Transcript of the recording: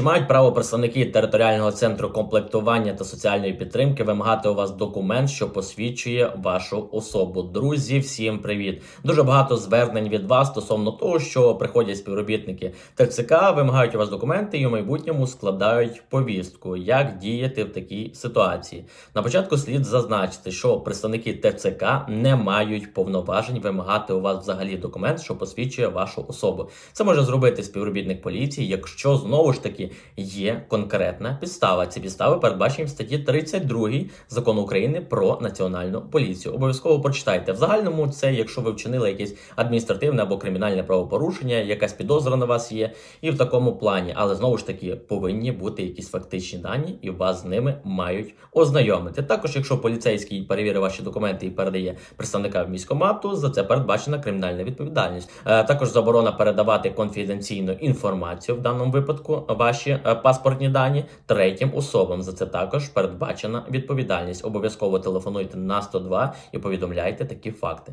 Чи мають право представники територіального центру комплектування та соціальної підтримки вимагати у вас документ, що посвідчує вашу особу? Друзі, всім привіт! Дуже багато звернень від вас стосовно того, що приходять співробітники ТЦК, вимагають у вас документи і у майбутньому складають повістку. Як діяти в такій ситуації? На початку слід зазначити, що представники ТЦК не мають повноважень вимагати у вас взагалі документ, що посвідчує вашу особу. Це може зробити співробітник поліції, якщо знову ж таки є конкретна підстава. Ці підстави передбачені в статті 32 закону України про національну поліцію. Обов'язково прочитайте. В загальному це, якщо ви вчинили якесь адміністративне або кримінальне правопорушення, якась підозра на вас є, і в такому плані, але знову ж таки повинні бути якісь фактичні дані, і вас з ними мають ознайомити. Також, якщо поліцейський перевірить ваші документи і передає представника в міськомату, за це передбачена кримінальна відповідальність. Е, також заборона передавати конфіденційну інформацію в даному випадку, ваші е, паспортні дані третім особам. За це також передбачена відповідальність. Обов'язково телефонуйте на 102 і повідомляйте такі факти.